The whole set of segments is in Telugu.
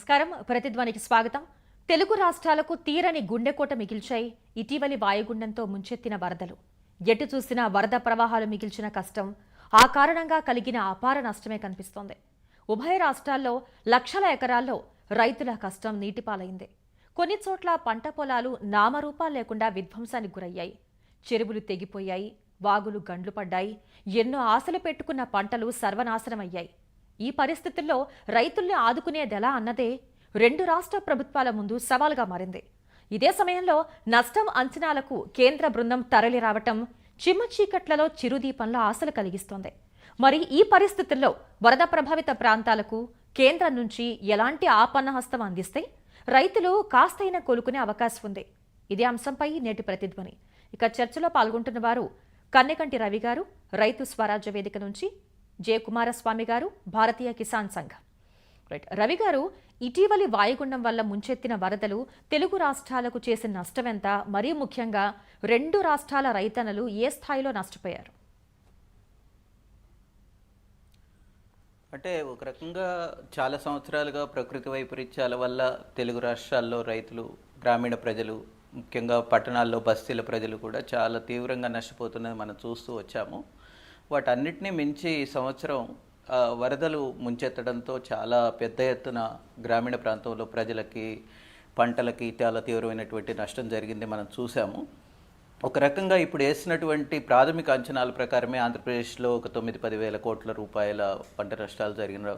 నమస్కారం. ప్రతిధ్వనికి స్వాగతం. తెలుగు రాష్ట్రాలకు తీరని గుండెకోట మిగిల్చాయి. ఇటీవలి వాయుగుండంతో ముంచెత్తిన వరదలు. ఎటు చూసినా వరద ప్రవాహాలు మిగిల్చిన కష్టం. ఆ కారణంగా కలిగిన అపార నష్టమే కనిపిస్తోంది. ఉభయ రాష్ట్రాల్లో లక్షల ఎకరాల్లో రైతుల కష్టం నీటిపాలైంది. కొన్ని చోట్ల పంట పొలాలు నామరూపాలు లేకుండా విధ్వంసానికి గురయ్యాయి. చెరువులు తెగిపోయాయి. వాగులు గండ్లు పడ్డాయి. ఎన్నో ఆశలు పెట్టుకున్న పంటలు సర్వనాశనమయ్యాయి. ఈ పరిస్థితుల్లో రైతుల్ని ఆదుకునేదెలా అన్నదే రెండు రాష్ట్ర ప్రభుత్వాల ముందు సవాల్గా మారింది. ఇదే సమయంలో నష్టం అంచనాలకు కేంద్ర బృందం తరలి రావటం చిమ్మ చీకట్లలో చిరుదీపంలో ఆశలు కలిగిస్తోంది. మరి ఈ పరిస్థితుల్లో వరద ప్రభావిత ప్రాంతాలకు కేంద్రం నుంచి ఎలాంటి ఆపన్నహస్తం అందిస్తే రైతులు కాస్తైన కోలుకునే అవకాశం ఉంది. ఇదే అంశంపై నేటి ప్రతిధ్వని. ఇక చర్చలో పాల్గొంటున్న వారు కన్నెకంటి రవి గారు రైతు స్వరాజ్య వేదిక నుంచి జె కుమారస్వామి గారు భారతీయ కిసాన్ సంఘ. రైట్. రవి గారు ఇటీవలి వాయుగుండం వల్ల ముంచెత్తిన వరదలు తెలుగు రాష్ట్రాలకు చేసిన నష్టమెంత? మరీ ముఖ్యంగా రెండు రాష్ట్రాల రైతన్నలు ఏ స్థాయిలో నష్టపోయారు? అంటే ఒక రకంగా చాలా సంవత్సరాలుగా ప్రకృతి వైపరీత్యాల వల్ల తెలుగు రాష్ట్రాల్లో రైతులు గ్రామీణ ప్రజలు ముఖ్యంగా పట్టణాల్లో బస్తీల ప్రజలు కూడా చాలా తీవ్రంగా నష్టపోతున్నది మనం చూస్తూ వచ్చాము. వాటన్నిటినీ మించి ఈ సంవత్సరం వరదలు ముంచెత్తడంతో చాలా పెద్ద ఎత్తున గ్రామీణ ప్రాంతంలో ప్రజలకి పంటలకి చాలా తీవ్రమైనటువంటి నష్టం జరిగింది మనం చూసాము. ఒక రకంగా ఇప్పుడు వేసినటువంటి ప్రాథమిక అంచనాల ప్రకారమే ఆంధ్రప్రదేశ్లో ఒక తొమ్మిది పది వేల కోట్ల రూపాయల పంట నష్టాలు జరిగిన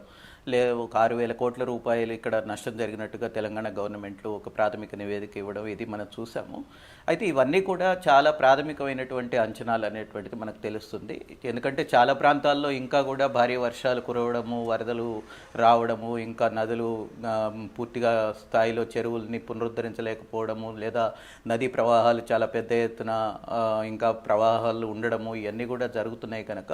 లే ఒక ఆరు వేల కోట్ల రూపాయలు ఇక్కడ నష్టం జరిగినట్టుగా తెలంగాణ గవర్నమెంట్లో ఒక ప్రాథమిక నివేదిక ఇవ్వడం ఇది మనం చూసాము. అయితే ఇవన్నీ కూడా చాలా ప్రాథమికమైనటువంటి అంచనాలు అనేటువంటిది మనకు తెలుస్తుంది. ఎందుకంటే చాలా ప్రాంతాల్లో ఇంకా కూడా భారీ వర్షాలు కురవడము వరదలు రావడము ఇంకా నదులు పూర్తిగా స్థాయిలో చెరువుల్ని పునరుద్ధరించలేకపోవడము లేదా నదీ ప్రవాహాలు చాలా పెద్ద ఎత్తున ఇంకా ప్రవాహాలు ఉండడము ఇవన్నీ కూడా జరుగుతున్నాయి కనుక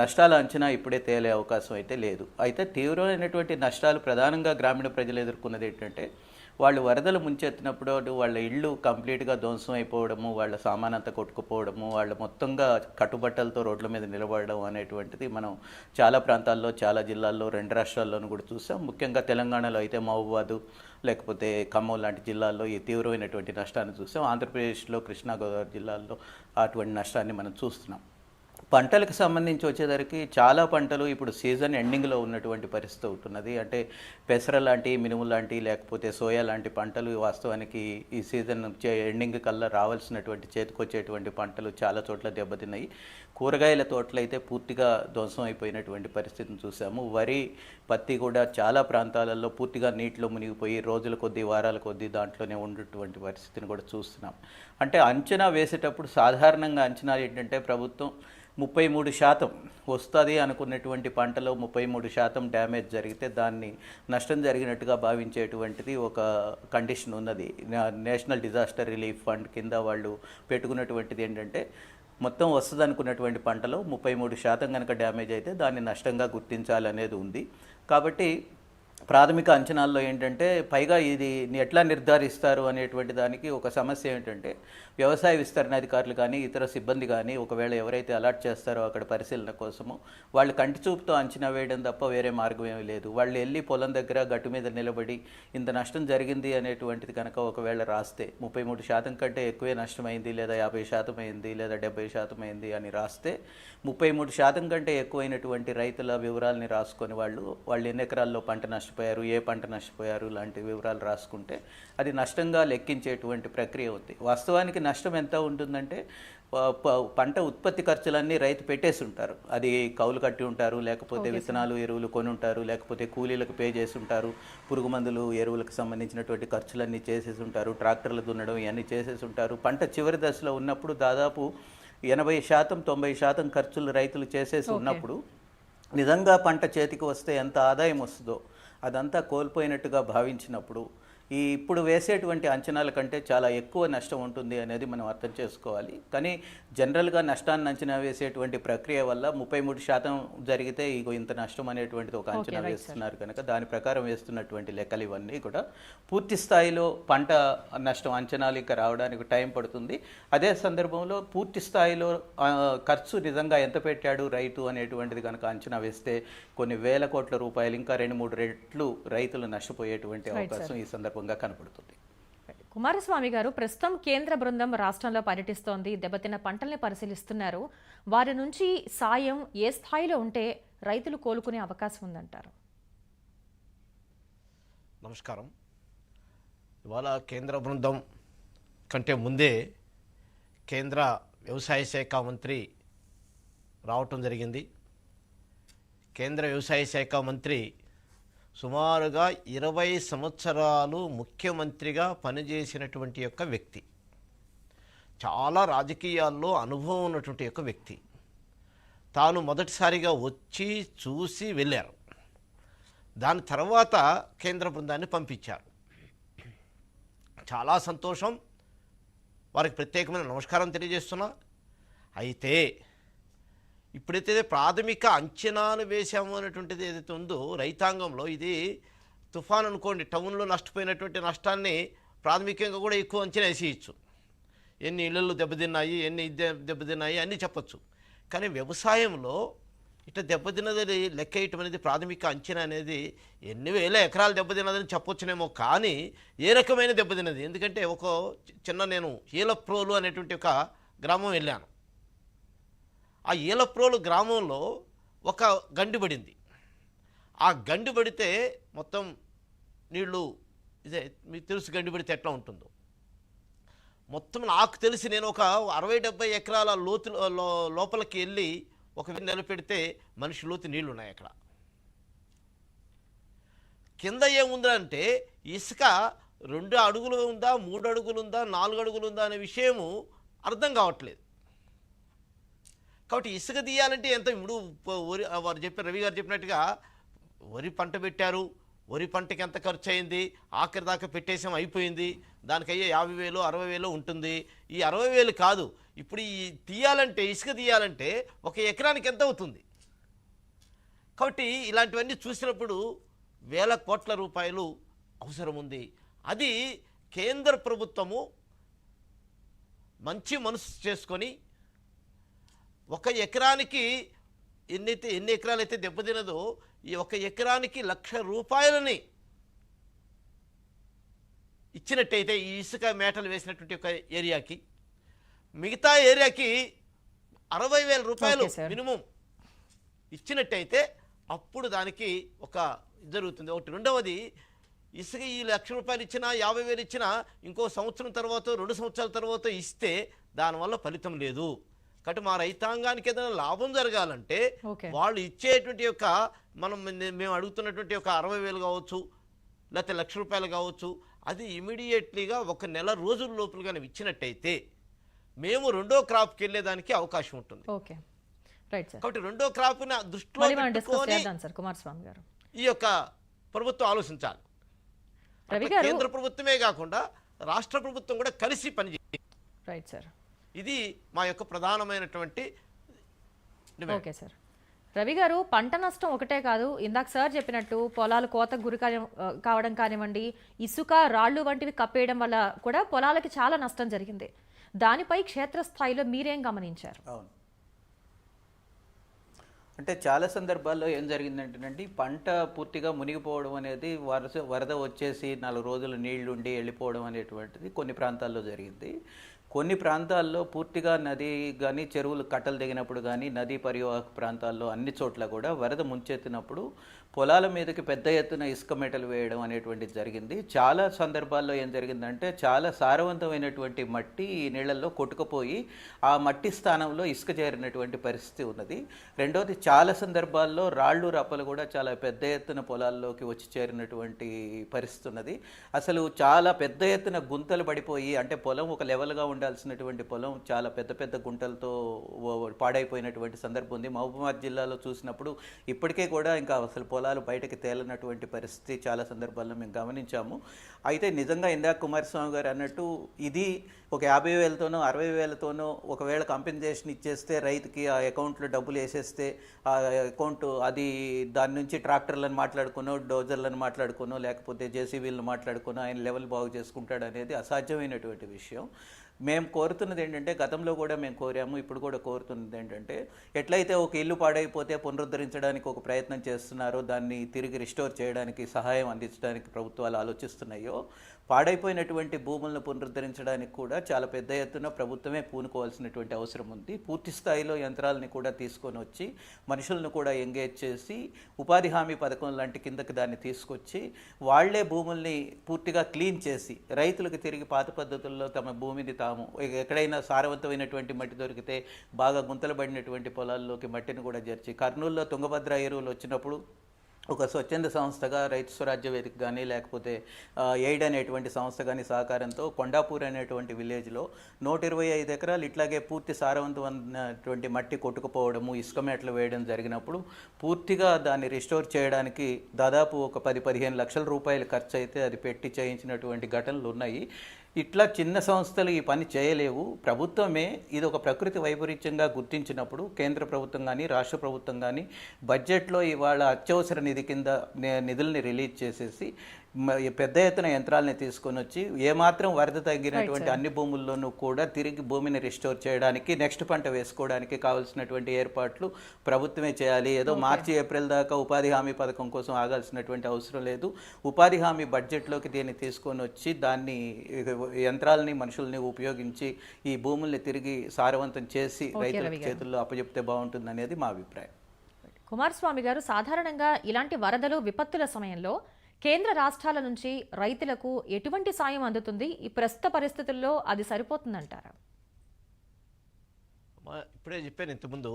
నష్టాల అంచనా ఇప్పుడే తేలే అవకాశం అయితే లేదు. అయితే తీవ్రమైనటువంటి నష్టాలు ప్రధానంగా గ్రామీణ ప్రజలు ఎదుర్కొన్నది ఏంటంటే వాళ్ళు వరదలు ముంచెత్తినప్పుడు వాళ్ళ ఇళ్ళు కంప్లీట్గా ధ్వంసం అయిపోవడము వాళ్ళ సామానంతా కొట్టుకుపోవడము వాళ్ళు మొత్తంగా కట్టుబట్టలతో రోడ్ల మీద నిలబడడం అనేటువంటిది మనం చాలా ప్రాంతాల్లో చాలా జిల్లాల్లో రెండు రాష్ట్రాల్లోనూ కూడా చూసాం. ముఖ్యంగా తెలంగాణలో అయితే మహబూబాదు లేకపోతే ఖమ్మం లాంటి జిల్లాల్లో ఈ తీవ్రమైనటువంటి నష్టాన్ని చూసాం. ఆంధ్రప్రదేశ్లో కృష్ణా గోదావరి జిల్లాల్లో అటువంటి నష్టాన్ని మనం చూస్తున్నాం. పంటలకు సంబంధించి వచ్చేసరికి చాలా పంటలు ఇప్పుడు సీజన్ ఎండింగ్లో ఉన్నటువంటి పరిస్థితి అవుతున్నది అంటే పెసర లాంటి మినుము లాంటి లేకపోతే సోయా లాంటి పంటలు వాస్తవానికి ఈ సీజన్ చే- ఎండింగ్ కల్లా రావాల్సినటువంటి చేతికొచ్చేటువంటి పంటలు చాలా చోట్ల దెబ్బతిన్నాయి. కూరగాయల తోటలు అయితే పూర్తిగా ధ్వంసం అయిపోయినటువంటి పరిస్థితిని చూసాము. వరి పత్తి కూడా చాలా ప్రాంతాలలో పూర్తిగా నీటిలో మునిగిపోయి రోజుల కొద్దీ వారాల కొద్దీ దాంట్లోనే ఉన్నటువంటి పరిస్థితిని కూడా చూస్తున్నాం. అంటే అంచనా వేసేటప్పుడు సాధారణంగా అంచనా ఏంటంటే ప్రభుత్వం ముప్పై మూడు శాతం వస్తుంది అనుకున్నటువంటి పంటలో ముప్పై మూడు శాతం డ్యామేజ్ జరిగితే దాన్ని నష్టం జరిగినట్టుగా భావించేటువంటిది ఒక కండిషన్ ఉన్నది. నేషనల్ డిజాస్టర్ రిలీఫ్ ఫండ్ కింద వాళ్ళు పెట్టుకున్నటువంటిది ఏంటంటే మొత్తం వస్తుంది అనుకున్నటువంటి పంటలో ముప్పై మూడు శాతం కనుక డ్యామేజ్ అయితే దాన్ని నష్టంగా గుర్తించాలనేది ఉంది. కాబట్టి ప్రాథమిక అంచనాల్లో ఏంటంటే పైగా ఇది ఎట్లా నిర్ధారిస్తారు అనేటువంటి దానికి ఒక సమస్య ఏంటంటే వ్యవసాయ విస్తరణ అధికారులు కానీ ఇతర సిబ్బంది కానీ ఒకవేళ ఎవరైతే అలర్ట్ చేస్తారో అక్కడ పరిశీలన కోసము వాళ్ళు కంటి చూపుతో అంచనా వేయడం తప్ప వేరే మార్గం ఏమీ లేదు. వాళ్ళు వెళ్ళి పొలం దగ్గర గట్టు మీద నిలబడి ఇంత నష్టం జరిగింది అనేటువంటిది కనుక ఒకవేళ రాస్తే ముప్పై మూడు శాతం కంటే ఎక్కువే నష్టమైంది లేదా యాభై శాతం అయింది లేదా డెబ్బై శాతం అయింది అని రాస్తే ముప్పై మూడు శాతం కంటే ఎక్కువైనటువంటి రైతుల వివరాలని రాసుకొని వాళ్ళు వాళ్ళు ఎన్ని ఎకరాల్లో పంట నష్టం నష్టపోయారు ఏ పంట నష్టపోయారు లాంటి వివరాలు రాసుకుంటే అది నష్టంగా లెక్కించేటువంటి ప్రక్రియ ఉంది వాస్తవానికి నష్టం ఎంత ఉంటుందంటే పంట ఉత్పత్తి ఖర్చులన్నీ రైతు పెట్టేసి ఉంటారు అది కౌలు కట్టి ఉంటారు లేకపోతే విత్తనాలు ఎరువులు కొని ఉంటారు లేకపోతే కూలీలకు పే చేసి ఉంటారు పురుగు మందులు ఎరువులకు సంబంధించినటువంటి ఖర్చులన్నీ చేసేసి ఉంటారు ట్రాక్టర్లు దున్నడం ఇవన్నీ చేసేసి ఉంటారు పంట చివరి దశలో ఉన్నప్పుడు దాదాపు ఎనభై శాతం తొంభై శాతం ఖర్చులు రైతులు చేసేసి ఉన్నప్పుడు నిజంగా పంట చేతికి వస్తే ఎంత ఆదాయం వస్తుందో అదంతా కోల్పోయినట్టుగా భావించినప్పుడు ఈ ఇప్పుడు వేసేటువంటి అంచనాల కంటే చాలా ఎక్కువ నష్టం ఉంటుంది అనేది మనం అర్థం చేసుకోవాలి. కానీ జనరల్గా నష్టాన్ని అంచనా వేసేటువంటి ప్రక్రియ వల్ల ముప్పై మూడు శాతం జరిగితే ఇగో ఇంత నష్టం అనేటువంటిది ఒక అంచనా వేస్తున్నారు కనుక దాని ప్రకారం వేస్తున్నటువంటి లెక్కలు ఇవన్నీ కూడా పూర్తి స్థాయిలో పంట నష్టం అంచనాలు ఇంకా రావడానికి టైం పడుతుంది. అదే సందర్భంలో పూర్తి స్థాయిలో ఖర్చు నిజంగా ఎంత పెట్టాడు రైతు అనేటువంటిది కనుక అంచనా వేస్తే కొన్ని వేల కోట్ల రూపాయలు ఇంకా రెండు మూడు రెట్లు రైతులు నష్టపోయేటువంటి అవకాశం ఈ సందర్భంగా కనపడుతుంది. కుమారస్వామి గారు ప్రస్తుతం కేంద్ర బృందం రాష్ట్రంలో పర్యటిస్తోంది దెబ్బతిన్న పంటల్ని పరిశీలిస్తున్నారు. వారి నుంచి సాయం ఏ స్థాయిలో ఉంటే రైతులు కోలుకునే అవకాశం ఉందంటారు. నమస్కారం. ఇవాళ కేంద్ర బృందం కంటే ముందే కేంద్ర వ్యవసాయ శాఖ మంత్రి రావటం జరిగింది. కేంద్ర వ్యవసాయ శాఖ మంత్రి సుమారుగా ఇరవై సంవత్సరాలు ముఖ్యమంత్రిగా పనిచేసినటువంటి యొక్క వ్యక్తి. చాలా రాజకీయాల్లో అనుభవం ఉన్నటువంటి యొక్క వ్యక్తి. తాను మొదటిసారిగా వచ్చి చూసి వెళ్ళారు. దాని తర్వాత కేంద్ర బృందాన్ని పంపించారు. చాలా సంతోషం. వారికి ప్రత్యేకమైన నమస్కారం తెలియజేస్తున్నా. అయితే ఇప్పుడైతే ప్రాథమిక అంచనాలు వేశాము అనేటువంటిది ఏదైతే ఉందో రైతాంగంలో ఇది తుఫాన్ అనుకోండి టౌన్లో నష్టపోయినటువంటి నష్టాన్ని ప్రాథమికంగా కూడా ఎక్కువ అంచనా వేసేయచ్చు. ఎన్ని ఇళ్ళు దెబ్బతిన్నాయి ఎన్ని దెబ్బతిన్నాయి అన్నీ చెప్పచ్చు. కానీ వ్యవసాయంలో ఇట్లా దెబ్బతిన్నది లెక్క వేయటం అనేది ప్రాథమిక అంచనా అనేది ఎన్ని వేల ఎకరాలు దెబ్బతిన్నదని చెప్పొచ్చునేమో కానీ ఏ రకమైన దెబ్బతిన్నది? ఎందుకంటే ఒక చిన్న నేను హీలప్రోలు అనేటువంటి ఒక గ్రామం వెళ్ళాను. ఆ ఏలప్రోలు గ్రామంలో ఒక గండి పడింది. ఆ గండి పడితే మొత్తం నీళ్ళు ఇదే మీకు తెలుసు గండి పడితే ఎట్లా ఉంటుందో. మొత్తం నాకు తెలిసి నేను ఒక అరవై డెబ్బై ఎకరాల లోతు లోపలికి వెళ్ళి ఒక నిలబెడితే మనిషి లోతు నీళ్ళు ఉన్నాయి అక్కడ. కింద ఏముందంటే ఇసుక రెండు అడుగులు ఉందా మూడు అడుగులు ఉందా నాలుగు అడుగులు ఉందా అనే విషయము అర్థం కావట్లేదు. కాబట్టి ఇసుక తీయాలంటే ఎంత? ఇప్పుడు వరి వారు చెప్పారు రవి గారు చెప్పినట్టుగా వరి పంట పెట్టారు. వరి పంటకి ఎంత ఖర్చు అయింది ఆఖరి దాకా పెట్టేసాం అయిపోయింది. దానికి అయ్యే యాభై వేలు అరవై వేలు ఉంటుంది. ఈ అరవై వేలు కాదు. ఇప్పుడు ఈ తీయాలంటే ఇసుక తీయాలంటే ఒక ఎకరానికి ఎంత అవుతుంది? కాబట్టి ఇలాంటివన్నీ చూసినప్పుడు వేల కోట్ల రూపాయలు అవసరం ఉంది. అది కేంద్ర ప్రభుత్వము మంచి మనసు చేసుకొని ఒక ఎకరానికి ఎన్నైతే ఎన్ని ఎకరాలు అయితే దెబ్బతినదో ఈ ఒక ఎకరానికి లక్ష రూపాయలని ఇచ్చినట్టయితే ఈ ఇసుక మేటలు వేసినటువంటి ఒక ఏరియాకి మిగతా ఏరియాకి అరవై వేల రూపాయలు. మినిమం ఇచ్చినట్టయితే అప్పుడు దానికి ఒక జరుగుతుంది ఒకటి రెండవది ఇసుక ఈ లక్ష రూపాయలు ఇచ్చినా యాభై వేలు ఇచ్చినా ఇంకో సంవత్సరం తర్వాత రెండు సంవత్సరాల తర్వాత ఇస్తే దానివల్ల ఫలితం లేదు కాబట్టి మా రైతాంగానికి ఏదైనా లాభం జరగాలంటే. వాళ్ళు ఇచ్చేటువంటి యొక్క మనం మేము అడుగుతున్నటువంటి ఒక అరవై వేలు కావచ్చు లేకపోతే లక్ష రూపాయలు కావచ్చు అది ఇమీడియట్లీగా ఒక నెల రోజుల లోపల కానీ ఇచ్చినట్టయితే మేము రెండో క్రాప్కి వెళ్ళేదానికి అవకాశం ఉంటుంది. కాబట్టి రెండో క్రాప్ని దృష్టిలో కుమారస్వామి గారు. ఈ యొక్క ప్రభుత్వం ఆలోచించాలి. కేంద్ర ప్రభుత్వమే కాకుండా రాష్ట్ర ప్రభుత్వం కూడా కలిసి పనిచేయాలి రైట్ సార్. ఇది మా యొక్క ప్రధానమైనటువంటి. Okay sir. రవి గారు పంట నష్టం ఒకటే కాదు ఇందాక సార్ చెప్పినట్టు పొలాలు కోతకు గురి కావడం కానివ్వండి ఇసుక రాళ్ళు వంటివి కప్పేయడం వల్ల కూడా పొలాలకి చాలా నష్టం జరిగింది. దానిపై క్షేత్రస్థాయిలో మీరేం గమనించారు? అవును. అంటే చాలా సందర్భాల్లో ఏం జరిగిందంటేనండి పంట పూర్తిగా మునిగిపోవడం అనేది వరద వరద వచ్చేసి నాలుగు రోజులు నీళ్ళుండి వెళ్ళిపోవడం అనేటువంటిది కొన్ని ప్రాంతాల్లో జరిగింది. కొన్ని ప్రాంతాల్లో పూర్తిగా నది కానీ చెరువులు కట్టలు దిగినప్పుడు కానీ నదీ పరివాహక ప్రాంతాల్లో అన్ని చోట్ల కూడా వరద ముంచెత్తినప్పుడు పొలాల మీదకి పెద్ద ఎత్తున ఇసుక మెటలు వేయడం అనేటువంటిది జరిగింది. చాలా సందర్భాల్లో ఏం జరిగిందంటే చాలా సారవంతమైనటువంటి మట్టి ఈ నీళ్ళల్లో కొట్టుకుపోయి ఆ మట్టి స్థానంలో ఇసుక చేరినటువంటి పరిస్థితి ఉన్నది. రెండవది చాలా సందర్భాల్లో రాళ్ళు రప్పలు కూడా చాలా పెద్ద ఎత్తున పొలాల్లోకి వచ్చి చేరినటువంటి పరిస్థితి ఉన్నది. అసలు చాలా పెద్ద ఎత్తున గుంతలు పడిపోయి అంటే పొలం ఒక లెవెల్గా ఉండాల్సినటువంటి పొలం చాలా పెద్ద పెద్ద గుంటలతో పాడైపోయినటువంటి సందర్భం ఉంది. మహబూబాబాద్ జిల్లాలో చూసినప్పుడు ఇప్పటికే కూడా ఇంకా అసలు పొలం పొలాలు బయటకి తేలినటువంటి పరిస్థితి చాలా సందర్భాల్లో మేము గమనించాము. అయితే నిజంగా ఇందాక కుమారస్వామి గారు అన్నట్టు ఇది ఒక యాభై వేలతోనో అరవై వేలతోనో ఒకవేళ కంపెన్సేషన్ ఇచ్చేస్తే రైతుకి ఆ అకౌంట్లో డబ్బులు వేసేస్తే ఆ అకౌంట్ అది దాని నుంచి ట్రాక్టర్లను మాట్లాడుకునో డోజర్లను మాట్లాడుకునో లేకపోతే జేసీబీలను మాట్లాడుకునో ఆయన లెవెల్ బాగు చేసుకుంటాడు అనేది అసాధ్యమైనటువంటి విషయం. మేము కోరుతున్నది ఏంటంటే గతంలో కూడా మేము కోరాము ఇప్పుడు కూడా కోరుతున్నది ఏంటంటే ఎట్లయితే ఒక ఇల్లు పాడైపోతే పునరుద్ధరించడానికి ఒక ప్రయత్నం చేస్తున్నారో దాన్ని తిరిగి రిస్టోర్ చేయడానికి సహాయం అందించడానికి ప్రభుత్వాలు ఆలోచిస్తున్నాయో పాడైపోయినటువంటి భూములను పునరుద్ధరించడానికి కూడా చాలా పెద్ద ఎత్తున ప్రభుత్వమే పూనుకోవాల్సినటువంటి అవసరం ఉంది. పూర్తి స్థాయిలో యంత్రాలని కూడా తీసుకొని వచ్చి మనుషులను కూడా ఎంగేజ్ చేసి ఉపాధి హామీ పథకం లాంటి కిందకి దాన్ని తీసుకొచ్చి వాళ్ళే భూముల్ని పూర్తిగా క్లీన్ చేసి రైతులకు తిరిగి పాత పద్ధతుల్లో తమ భూమిని తాము ఎక్కడైనా సారవంతమైనటువంటి మట్టి దొరికితే బాగా గుంతలు పడినటువంటి పొలాల్లోకి మట్టిని కూడా చేర్చి కర్నూలులో తుంగభద్ర ఎరువులు వచ్చినప్పుడు ఒక స్వచ్ఛంద సంస్థగా రైతు స్వరాజ్య వేదిక కానీ లేకపోతే ఎయిడ్ అనేటువంటి సంస్థ కానీ సహకారంతో కొండాపూర్ అనేటువంటి విలేజ్లో నూట ఇరవై ఐదు ఎకరాలు ఇట్లాగే పూర్తి సారవంతమైనటువంటి మట్టి కొట్టుకుపోవడము ఇసుక మేటలు వేయడం జరిగినప్పుడు పూర్తిగా దాన్ని రిస్టోర్ చేయడానికి దాదాపు ఒక పది పదిహేను లక్షల రూపాయలు ఖర్చు అయితే అది పెట్టి చేయించినటువంటి ఘటనలు ఉన్నాయి. ఇట్లా చిన్న సంస్థలు ఈ పని చేయలేవు. ప్రభుత్వమే ఇది ఒక ప్రకృతి వైపరీత్యంగా గుర్తించినప్పుడు కేంద్ర ప్రభుత్వం కానీ రాష్ట్ర ప్రభుత్వం కానీ బడ్జెట్లో ఇవాళ అత్యవసర నిధి కింద నిధుల్ని రిలీజ్ చేసేసి పెద్ద ఎత్తున యంత్రాలని తీసుకొని వచ్చి ఏమాత్రం వరద తగ్గినటువంటి అన్ని భూముల్లోనూ కూడా తిరిగి భూమిని రిస్టోర్ చేయడానికి నెక్స్ట్ పంట వేసుకోవడానికి కావాల్సినటువంటి ఏర్పాట్లు ప్రభుత్వమే చేయాలి. ఏదో మార్చి ఏప్రిల్ దాకా ఉపాధి హామీ పథకం కోసం ఆగాల్సినటువంటి అవసరం లేదు. ఉపాధి హామీ బడ్జెట్లోకి దీన్ని తీసుకొని వచ్చి దాన్ని యంత్రాలని మనుషుల్ని ఉపయోగించి ఈ భూముల్ని తిరిగి సారవంతం చేసి రైతుల. చేతుల్లో అప్పచెప్తే బాగుంటుంది అనేది మా అభిప్రాయం. కుమారస్వామి గారు సాధారణంగా ఇలాంటి వరదలు విపత్తుల సమయంలో కేంద్ర రాష్ట్రాల నుంచి రైతులకు ఎటువంటి సాయం అందుతుంది? ఈ ప్రస్తుత పరిస్థితుల్లో అది సరిపోతుందంటారా? ఇప్పుడే చెప్పాను ఇంతకుముందు.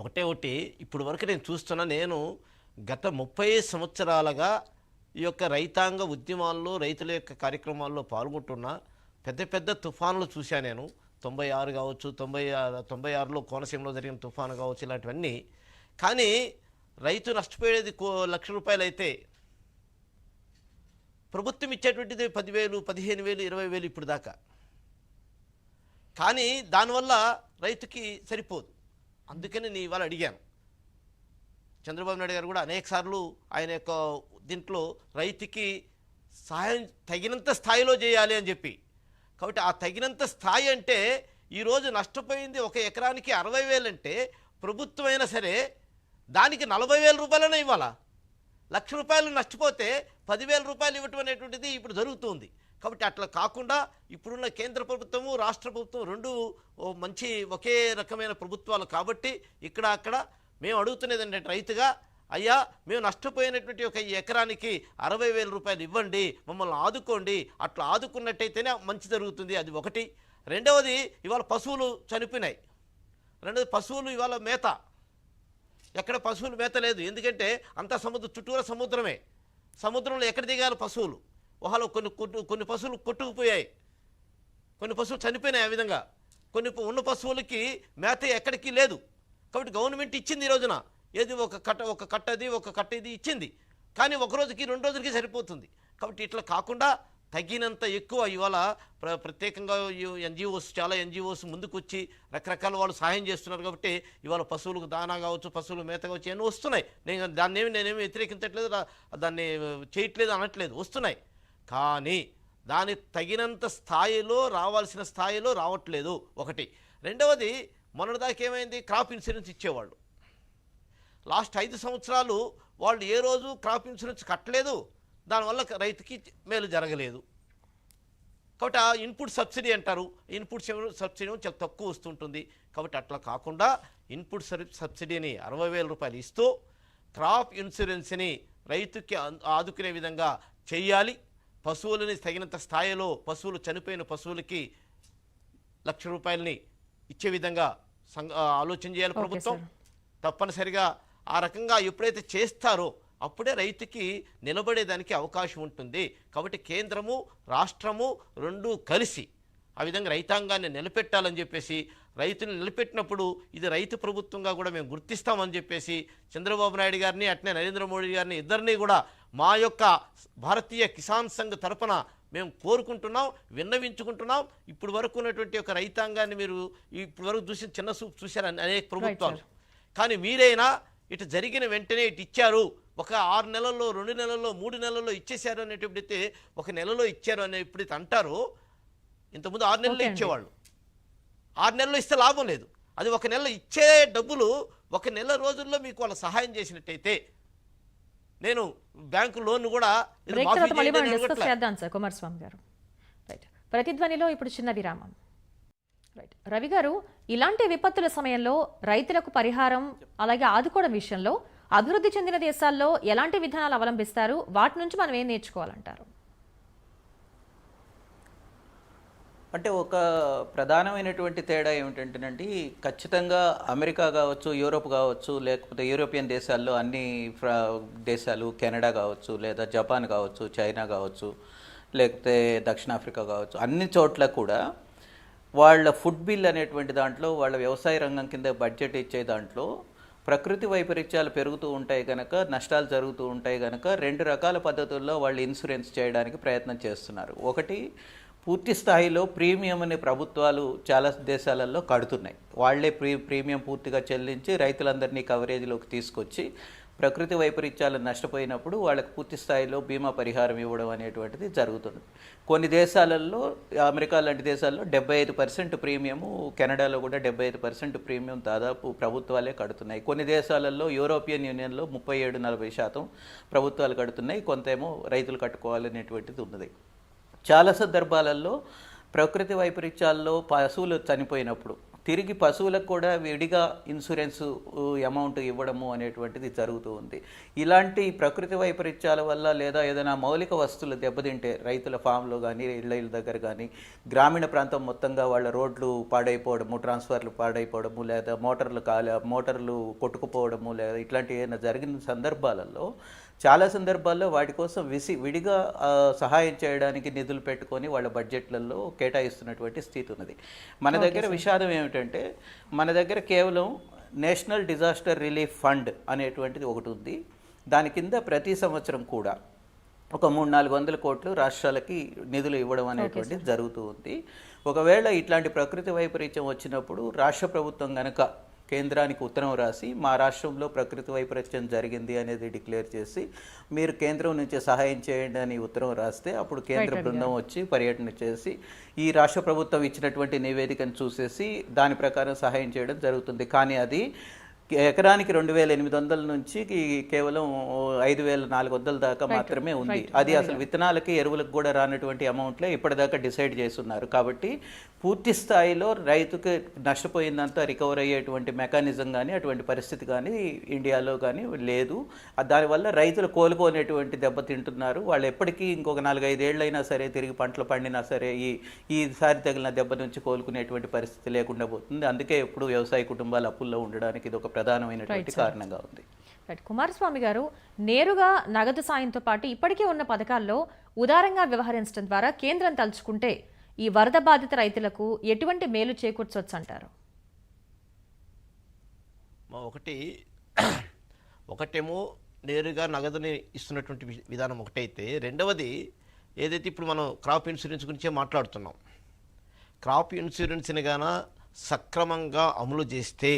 ఒకటే ఒకటి ఇప్పుడు వరకు నేను చూస్తున్నా నేను గత ముప్పై సంవత్సరాలుగా ఈ యొక్క రైతాంగ ఉద్యమాల్లో రైతుల యొక్క కార్యక్రమాల్లో పాల్గొంటున్నా పెద్ద పెద్ద తుఫానులు చూశా నేను. తొంభై ఆరు కావచ్చు తొంభై తొంభై ఆరులో కోనసీమలో జరిగిన తుఫాను కావచ్చు ఇలాంటివన్నీ. కానీ రైతు నష్టపోయేది కో లక్ష రూపాయలు అయితే ప్రభుత్వం ఇచ్చేటువంటిది పదివేలు పదిహేను వేలు ఇరవై వేలు ఇప్పుడు దాకా. కానీ దానివల్ల రైతుకి సరిపోదు. అందుకని నేను ఇవాళ అడిగాను. చంద్రబాబు నాయుడు గారు కూడా అనేక సార్లు ఆయన యొక్క దీంట్లో రైతుకి సహాయం తగినంత స్థాయిలో చేయాలి అని చెప్పి. కాబట్టి ఆ తగినంత స్థాయి అంటే ఈరోజు నష్టపోయింది ఒక ఎకరానికి అరవై వేలు అంటే ప్రభుత్వం అయినా సరే దానికి నలభై వేల రూపాయలనే ఇవ్వాలా? లక్ష రూపాయలు నష్టపోతే పదివేల రూపాయలు ఇవ్వటం అనేటువంటిది ఇప్పుడు జరుగుతుంది. కాబట్టి అట్లా కాకుండా ఇప్పుడున్న కేంద్ర ప్రభుత్వము రాష్ట్ర ప్రభుత్వం రెండు ఓ మంచి ఒకే రకమైన ప్రభుత్వాలు కాబట్టి ఇక్కడ అక్కడ మేము అడుగుతున్నది ఏంటంటే రైతుగా అయ్యా మేము నష్టపోయినటువంటి ఒక ఎకరానికి అరవై వేల రూపాయలు ఇవ్వండి మమ్మల్ని ఆదుకోండి అట్లా ఆదుకున్నట్టయితేనే మంచి జరుగుతుంది అది ఒకటి. రెండవది ఇవాళ పశువులు చనిపోయినాయి. రెండవది పశువులు ఇవాళ మేత. ఎక్కడ పశువులు మేత లేదు. ఎందుకంటే అంతా సముద్ర చుట్టూరా సముద్రమే. సముద్రంలో ఎక్కడ దిగాలి పశువులు? ఒకళ్ళు కొన్ని కొన్ని పశువులు కొట్టుకుపోయాయి. కొన్ని పశువులు చనిపోయినాయి ఆ విధంగా. కొన్ని ఉన్న పశువులకి మేత ఎక్కడికి లేదు. కాబట్టి గవర్నమెంట్ ఇచ్చింది ఈ రోజున. ఏది ఒక కట్ట ఒక కట్టది ఒక కట్ట ఇది ఇచ్చింది. కానీ ఒక రోజుకి రెండు రోజులకి సరిపోతుంది. కాబట్టి ఇట్లా కాకుండా తగినంత ఎక్కువ ఇవాళ ప్ర ప్రత్యేకంగా ఎన్జిఓస్ చాలా ఎన్జిఓస్ ముందుకొచ్చి రకరకాల వాళ్ళు సహాయం చేస్తున్నారు కాబట్టి ఇవాళ పశువులకు దానా కావచ్చు పశువులు మేత కావచ్చు అన్నీ వస్తున్నాయి. నేను దాన్ని ఏమి నేనేమి వ్యతిరేకించట్లేదు దాన్ని చేయట్లేదు అనట్లేదు వస్తున్నాయి. కానీ దాని తగినంత స్థాయిలో రావాల్సిన స్థాయిలో రావట్లేదు ఒకటి. రెండవది మొన్నటిదాకా ఏమైంది? క్రాప్ ఇన్సూరెన్స్ ఇచ్చేవాళ్ళు. లాస్ట్ ఐదు సంవత్సరాలు వాళ్ళు ఏ రోజు క్రాప్ ఇన్సూరెన్స్ కట్టలేదు. దానివల్ల రైతుకి మేలు జరగలేదు. కాబట్టి ఆ ఇన్పుట్ సబ్సిడీ అంటారు. ఇన్పుట్ సబ్సిడీ చాలా తక్కువ వస్తుంటుంది. కాబట్టి అట్లా కాకుండా ఇన్పుట్ సబ్సిడీని అరవై వేల రూపాయలు ఇస్తూ క్రాప్ ఇన్సూరెన్స్ని రైతుకి ఆదుకునే విధంగా చేయాలి. పశువులని తగినంత స్థాయిలో పశువులు చనిపోయిన పశువులకి లక్ష రూపాయలని ఇచ్చే విధంగా ఆలోచన చేయాలి ప్రభుత్వం. సార్. తప్పనిసరిగా ఆ రకంగా ఎప్పుడైతే చేస్తారో అప్పుడే రైతుకి నిలబడేదానికి అవకాశం ఉంటుంది. కాబట్టి కేంద్రము రాష్ట్రము రెండు కలిసి ఆ విధంగా రైతాంగాన్ని నిలబెట్టాలని చెప్పేసి రైతుని నిలబెట్టినప్పుడు ఇది రైతు ప్రభుత్వంగా కూడా మేము గుర్తిస్తామని చెప్పేసి చంద్రబాబు నాయుడు గారిని అట్నే నరేంద్ర మోడీ గారిని ఇద్దరిని కూడా మా యొక్క భారతీయ కిసాన్ సంఘ్ తరపున మేము కోరుకుంటున్నాం విన్నవించుకుంటున్నాం. ఇప్పుడు వరకు ఉన్నటువంటి ఒక రైతాంగాన్ని మీరు ఇప్పుడు వరకు చూసిన చిన్న చూపు చూశారు? అనే- అనేక ప్రభుత్వాలు. కానీ మీరైనా ఇటు జరిగిన వెంటనే ఇటు ఇచ్చారు ఒక ఆరు నెలల్లో రెండు నెలల్లో మూడు నెలల్లో ఇచ్చేశారు అనేటప్పుడైతే ఒక నెలలో ఇచ్చారు అనే ఎప్పుడైతే అంటారో. ఇంతకుముందు ఆరు నెలలు ఓకే అండి. ఇచ్చేవాళ్ళు. ఆరు నెలలు ఇస్తే లాభం లేదు. అది ఒక నెల ఇచ్చే డబ్బులు ఒక నెల రోజుల్లో మీకు వాళ్ళు సహాయం చేసినట్టయితే నేను బ్యాంకు లోన్ కూడా కుమారస్వామి గారు. రైట్. ప్రతిధ్వనిలో ఇప్పుడు చిన్న విరామం. రైట్. రవి గారు ఇలాంటి విపత్తుల సమయంలో రైతులకు పరిహారం అలాగే ఆదుకోవడం విషయంలో అభివృద్ధి చెందిన దేశాల్లో ఎలాంటి విధానాలు అవలంబిస్తారు? వాటి నుంచి మనం ఏం నేర్చుకోవాలంటారు? అంటే ఒక ప్రధానమైనటువంటి తేడా ఏమిటంటేనండి ఖచ్చితంగా అమెరికా కావచ్చు యూరోప్ కావచ్చు లేకపోతే యూరోపియన్ దేశాల్లో అన్ని దేశాలు కెనడా కావచ్చు లేదా జపాన్ కావచ్చు చైనా కావచ్చు లేకపోతే దక్షిణాఫ్రికా కావచ్చు అన్ని చోట్ల కూడా వాళ్ళ ఫుడ్ బిల్ అనేటువంటి దాంట్లో వాళ్ళ వ్యవసాయ రంగం కింద బడ్జెట్ ఇచ్చే దాంట్లో ప్రకృతి వైపరీత్యాలు పెరుగుతూ ఉంటాయి కనుక నష్టాలు జరుగుతూ ఉంటాయి కనుక రెండు రకాల పద్ధతుల్లో వాళ్ళు ఇన్సూరెన్స్ చేయడానికి ప్రయత్నం చేస్తున్నారు. ఒకటి పూర్తి స్థాయిలో ప్రీమియం అనే ప్రభుత్వాలు చాలా దేశాలలో కడుతున్నాయి. వాళ్ళే ప్రీ ప్రీమియం పూర్తిగా చెల్లించి రైతులందరినీ కవరేజీలోకి తీసుకొచ్చి ప్రకృతి వైపరీత్యాలు నష్టపోయినప్పుడు వాళ్ళకు పూర్తి స్థాయిలో బీమా పరిహారం ఇవ్వడం అనేటువంటిది జరుగుతుంది. కొన్ని దేశాలలో అమెరికా లాంటి దేశాల్లో డెబ్బై ఐదు పర్సెంట్ ప్రీమియము కెనడాలో కూడా డెబ్బై ఐదు పర్సెంట్ ప్రీమియం దాదాపు ప్రభుత్వాలే కడుతున్నాయి. కొన్ని దేశాలలో యూరోపియన్ యూనియన్లో ముప్పై ఏడు నలభై శాతం ప్రభుత్వాలు కడుతున్నాయి. కొంతేమో రైతులు కట్టుకోవాలనేటువంటిది ఉన్నది. చాలా సందర్భాలలో ప్రకృతి వైపరీత్యాల్లో పశువులు చనిపోయినప్పుడు తిరిగి పశువులకు కూడా విడిగా ఇన్సూరెన్స్ అమౌంట్ ఇవ్వడము అనేటువంటిది జరుగుతూ ఉంది. ఇలాంటి ప్రకృతి వైపరీత్యాల వల్ల లేదా ఏదైనా మౌలిక వస్తువులు దెబ్బతింటే రైతుల ఫామ్లో కానీ ఇళ్ళ దగ్గర కానీ గ్రామీణ ప్రాంతం మొత్తంగా వాళ్ళ రోడ్లు పాడైపోవడము ట్రాన్స్ఫర్లు పాడైపోవడము లేదా మోటార్లు కాలే మోటార్లు కొట్టుకుపోవడము లేదా ఇట్లాంటి ఏదైనా జరిగిన సందర్భాలలో చాలా సందర్భాల్లో వాటి కోసం విసి విడిగా సహాయం చేయడానికి నిధులు పెట్టుకొని వాళ్ళ బడ్జెట్లలో కేటాయిస్తున్నటువంటి స్థితి ఉన్నది. మన దగ్గర విషాదం ఏమిటంటే మన దగ్గర కేవలం నేషనల్ డిజాస్టర్ రిలీఫ్ ఫండ్ అనేటువంటిది ఒకటి ఉంది. దాని కింద ప్రతి సంవత్సరం కూడా ఒక మూడు నాలుగు వందల కోట్లు రాష్ట్రాలకి నిధులు ఇవ్వడం అనేటువంటిది జరుగుతూ ఉంది. ఒకవేళ ఇట్లాంటి ప్రకృతి వైపరీత్యం వచ్చినప్పుడు రాష్ట్ర ప్రభుత్వం గనక కేంద్రానికి ఉత్తరం రాసి మా రాష్ట్రంలో ప్రకృతి వైపరీత్యం జరిగింది అనేది డిక్లేర్ చేసి మీరు కేంద్రం నుంచి సహాయం చేయండి అని ఉత్తరం రాస్తే అప్పుడు కేంద్ర బృందం వచ్చి పర్యటన చేసి ఈ రాష్ట్ర ప్రభుత్వం ఇచ్చినటువంటి నివేదికను చూసేసి దాని ప్రకారం సహాయం చేయడం జరుగుతుంది. కానీ అది ఎకరానికి రెండు వేల ఎనిమిది వందల నుంచి కేవలం ఐదు వేల నాలుగు వందల దాకా మాత్రమే ఉంది. అది అసలు విత్తనాలకి ఎరువులకు కూడా రానటువంటి అమౌంట్లే ఇప్పటిదాకా డిసైడ్ చేస్తున్నారు. కాబట్టి పూర్తి స్థాయిలో రైతుకి నష్టపోయిందంతా రికవర్ అయ్యేటువంటి మెకానిజం కానీ అటువంటి పరిస్థితి కానీ ఇండియాలో కానీ లేదు. దానివల్ల రైతులు కోలుకోనేటువంటి దెబ్బ తింటున్నారు. వాళ్ళు ఎప్పటికీ ఇంకొక నాలుగైదేళ్ళైనా సరే తిరిగి పంటలు పండినా సరే ఈ ఈసారి తగిలిన దెబ్బ నుంచి కోలుకునేటువంటి పరిస్థితి లేకుండా పోతుంది. అందుకే ఎప్పుడు వ్యవసాయ కుటుంబాలు అప్పుల్లో ఉండడానికి ఇది ఒక ప్రధానమైనటువంటి కారణంగా ఉంది. రైట్ కుమారస్వామి గారు నేరుగా నగదు సాయంతో పాటు ఇప్పటికే ఉన్న పథకాల్లో ఉదారంగా వ్యవహరించడం ద్వారా కేంద్రం తలుచుకుంటే ఈ వరద బాధిత రైతులకు ఎటువంటి మేలు చేకూర్చవచ్చు అంటారు మా ఒకటి ఒకటేమో నేరుగా నగదుని ఇస్తున్నటువంటి వి- విధానం ఒకటైతే రెండవది ఏదైతే ఇప్పుడు మనం క్రాప్ ఇన్సూరెన్స్ గురించే మాట్లాడుతున్నాం. క్రాప్ ఇన్సూరెన్స్ని గాన సక్రమంగా అమలు చేస్తే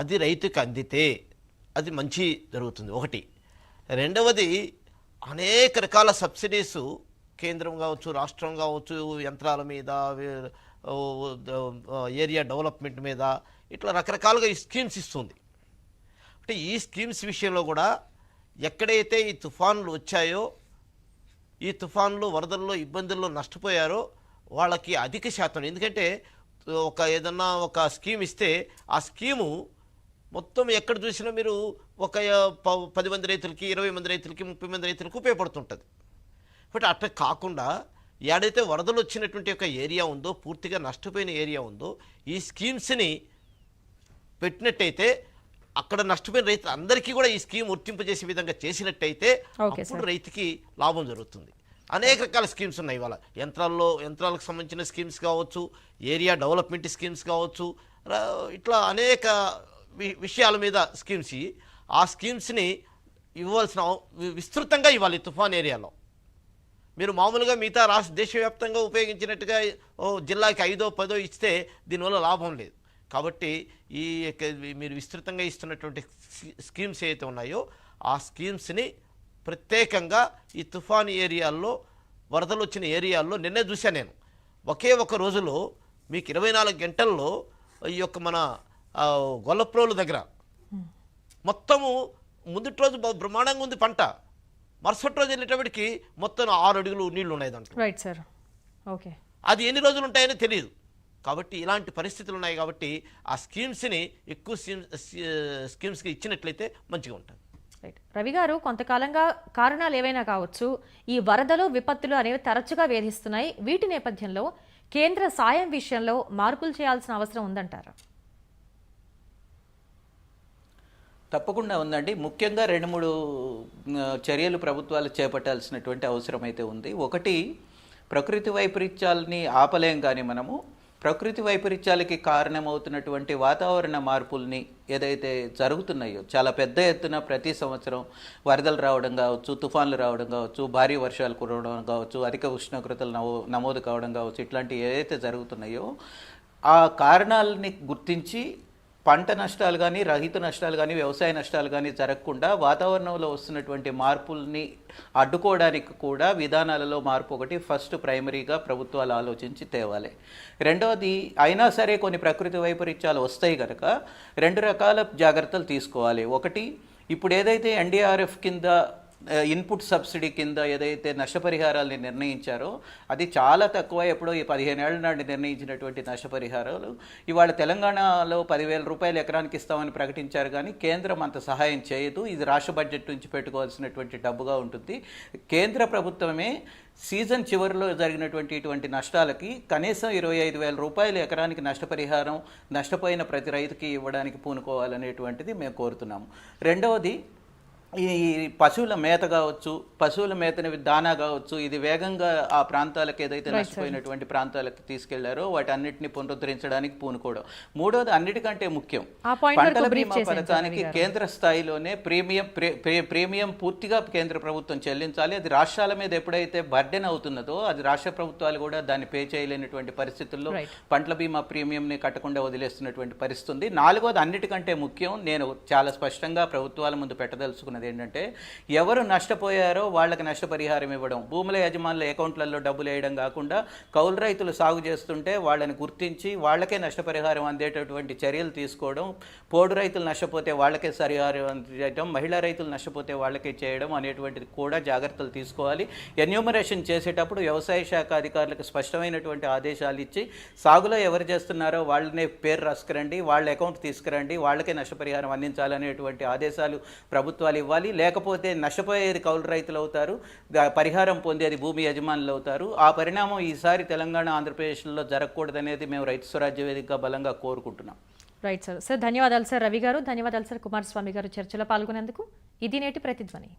అది రైతుకు అందితే అది మంచి జరుగుతుంది. ఒకటి. రెండవది అనేక రకాల సబ్సిడీస్ కేంద్రం కావచ్చు రాష్ట్రం కావచ్చు యంత్రాల మీద ఏరియా డెవలప్మెంట్ మీద ఇట్లా రకరకాలుగా ఈ స్కీమ్స్ ఇస్తుంది. అంటే ఈ స్కీమ్స్ విషయంలో కూడా ఎక్కడైతే ఈ తుఫాన్లు వచ్చాయో ఈ తుఫాన్లు వరదల్లో ఇబ్బందుల్లో నష్టపోయారో వాళ్ళకి అధిక శాతం. ఎందుకంటే ఒక ఏదన్నా ఒక స్కీమ్ ఇస్తే ఆ స్కీము మొత్తం ఎక్కడ చూసినా మీరు ఒక ప- పది మంది రైతులకి ఇరవై మంది రైతులకి ముప్పై మంది రైతులకు ఉపయోగపడుతుంటుంది. బట్ అట్లా కాకుండా ఏడైతే వరదలు వచ్చినటువంటి ఒక ఏరియా ఉందో పూర్తిగా నష్టపోయిన ఏరియా ఉందో ఈ స్కీమ్స్ని పెట్టినట్టయితే అక్కడ నష్టపోయిన రైతులు అందరికీ కూడా ఈ స్కీమ్ వర్తింపజేసే విధంగా చేసినట్టయితే అప్పుడు రైతుకి లాభం జరుగుతుంది. అనేక రకాల స్కీమ్స్ ఉన్నాయి ఇవాళ. యంత్రాల్లో యంత్రాలకు సంబంధించిన స్కీమ్స్ కావచ్చు ఏరియా డెవలప్మెంట్ స్కీమ్స్ కావచ్చు ఇట్లా అనేక విషయాల మీద స్కీమ్స్ ఆ స్కీమ్స్ని ఇవ్వాల్సిన వి- విస్తృతంగా ఇవ్వాలి తుఫాన్ ఏరియాలో. మీరు మామూలుగా మిగతా రాష్ట్ర దేశవ్యాప్తంగా ఉపయోగించినట్టుగా ఓ జిల్లాకి ఐదో పదో ఇస్తే దీనివల్ల లాభం లేదు. కాబట్టి ఈ యొక్క మీరు విస్తృతంగా ఇస్తున్నటువంటి స్కీమ్స్ ఏవైతే ఉన్నాయో ఆ స్కీమ్స్ని ప్రత్యేకంగా ఈ తుఫాన్ ఏరియాల్లో వరదలు వచ్చిన ఏరియాల్లో నిన్నే చూశాను నేను. ఒకే ఒక రోజులో మీకు ఇరవై నాలుగు గంటల్లో ఈ యొక్క మన గొల్లప్రోలు దగ్గర. మొత్తము ముందుటి రోజు బ్రహ్మాండంగా ఉంది పంట. మరుసటి రోజు వెళ్ళేటప్పటికి మొత్తం ఆరు అడుగులు నీళ్ళు ఉన్నాయి దాంట్లో. రైట్ సార్ ఓకే అది ఎన్ని రోజులు ఉంటాయని తెలియదు. కాబట్టి ఇలాంటి పరిస్థితులు ఉన్నాయి కాబట్టి ఆ స్కీమ్స్ని ఎక్కువ స్కీమ్స్ స్కీమ్స్కి ఇచ్చినట్లయితే మంచిగా ఉంటుంది. రైట్ రవి గారు కొంతకాలంగా కారణాలు ఏవైనా కావచ్చు ఈ వరదలు విపత్తులు అనేవి తరచుగా వేధిస్తున్నాయి. వీటి నేపథ్యంలో కేంద్ర సాయం విషయంలో మార్పులు చేయాల్సిన అవసరం ఉందంటారా? తప్పకుండా ఉందండి. ముఖ్యంగా రెండు మూడు చర్యలు ప్రభుత్వాలు చేపట్టాల్సినటువంటి అవసరం అయితే ఉంది. ఒకటి ప్రకృతి వైపరీత్యాలని ఆపలేం కానీ మనము ప్రకృతి వైపరీత్యాలకి కారణమవుతున్నటువంటి వాతావరణ మార్పుల్ని ఏదైతే జరుగుతున్నాయో చాలా పెద్ద ఎత్తున ప్రతి సంవత్సరం వరదలు రావడం కావచ్చు తుఫాన్లు రావడం కావచ్చు భారీ వర్షాలు కురవడం కావచ్చు అధిక ఉష్ణోగ్రతలు నమో నమోదు కావడం కావచ్చు ఇట్లాంటివి ఏదైతే జరుగుతున్నాయో ఆ కారణాలని గుర్తించి పంట నష్టాలు కానీ రహిత నష్టాలు కానీ వ్యవసాయ నష్టాలు కానీ జరగకుండా వాతావరణంలో వస్తున్నటువంటి మార్పుల్ని అడ్డుకోవడానికి కూడా విధానాలలో మార్పు ఒకటి ఫస్ట్ ప్రైమరీగా ప్రభుత్వాలు ఆలోచించి తేవాలి. రెండవది అయినా సరే కొన్ని ప్రకృతి వైపరీత్యాలు వస్తాయి కనుక రెండు రకాల జాగ్రత్తలు తీసుకోవాలి. ఒకటి ఇప్పుడు ఏదైతే ఎన్డీఆర్ఎఫ్ కింద ఇన్పుట్ సబ్సిడీ కింద ఏదైతే నష్టపరిహారాల్ని నిర్ణయించారో అది చాలా తక్కువ ఎప్పుడో ఈ పదిహేను ఏళ్ళ నాటి నిర్ణయించినటువంటి నష్టపరిహారాలు. ఇవాళ తెలంగాణలో పదివేల రూపాయలు ఎకరానికి ఇస్తామని ప్రకటించారు కానీ కేంద్రం అంత సహాయం చేయదు. ఇది రాష్ట్ర బడ్జెట్ నుంచి పెట్టుకోవాల్సినటువంటి డబ్బుగా ఉంటుంది. కేంద్ర ప్రభుత్వమే సీజన్ చివరిలో జరిగినటువంటి ఇటువంటి నష్టాలకి కనీసం ఇరవై ఐదు వేల రూపాయలు ఎకరానికి నష్టపరిహారం నష్టపోయిన ప్రతి రైతుకి ఇవ్వడానికి పూనుకోవాలనేటువంటిది మేము కోరుతున్నాము. రెండవది ఈ పశువుల మేత కావచ్చు పశువుల మేతని దానా కావచ్చు ఇది వేగంగా ఆ ప్రాంతాలకు ఏదైతే నష్టపోయినటువంటి ప్రాంతాలకు తీసుకెళ్ళారో వాటి అన్నిటిని పునరుద్ధరించడానికి పూనుకోవడం. మూడోది అన్నిటికంటే ముఖ్యం. పంటల బీమా పథకానికి కేంద్ర స్థాయిలోనే ప్రీమియం ప్రీ- ప్రీ- ప్రీమియం పూర్తిగా కేంద్ర ప్రభుత్వం చెల్లించాలి. అది రాష్ట్రాల మీద ఎప్పుడైతే బర్డెన్ అవుతున్నదో అది రాష్ట్ర ప్రభుత్వాలు కూడా దాన్ని పే చేయలేనటువంటి పరిస్థితుల్లో. పంటల బీమా ప్రీమియంని కట్టకుండా వదిలేస్తున్నటువంటి పరిస్థితి ఉంది. నాలుగోది అన్నిటికంటే ముఖ్యం నేను చాలా స్పష్టంగా ప్రభుత్వాల ముందు అన్నది ఏంటంటే ఎవరు నష్టపోయారో వాళ్ళకి నష్టపరిహారం ఇవ్వడం. భూముల యజమానుల అకౌంట్లలో డబ్బులు వేయడం కాకుండా కౌలు రైతులు సాగు చేస్తుంటే వాళ్ళని గుర్తించి వాళ్ళకే నష్టపరిహారం అందేటటువంటి చర్యలు తీసుకోవడం పోడు రైతులు నష్టపోతే వాళ్ళకే సరిహారం చేయడం మహిళా రైతులు నష్టపోతే వాళ్ళకే చేయడం అనేటువంటిది కూడా జాగ్రత్తలు తీసుకోవాలి. ఎన్యూమరేషన్ చేసేటప్పుడు వ్యవసాయ శాఖ అధికారులకు స్పష్టమైనటువంటి ఆదేశాలు ఇచ్చి సాగులో ఎవరు చేస్తున్నారో వాళ్ళనే పేరు రాసుకురండి వాళ్ళ అకౌంట్ తీసుకురండి వాళ్ళకే నష్టపరిహారం అందించాలనేటువంటి ఆదేశాలు ప్రభుత్వాలు ఇవ్వాలి. లేకపోతే నష్టపోయేది కౌలు రైతులు అవుతారు. పరిహారం పొందేది భూమి యజమానులు అవుతారు. ఆ పరిణామం ఈసారి తెలంగాణ ఆంధ్రప్రదేశ్లో జరగకూడదనేది మేము రైతు స్వరాజ్య వేదికగా బలంగా కోరుకుంటున్నాం. Right sir. సార్ ధన్యవాదాలు సార్ రవి గారు. ధన్యవాదాలు సార్ కుమారస్వామి గారు చర్చలో పాల్గొనేందుకు. ఇది నేటి ప్రతిధ్వని.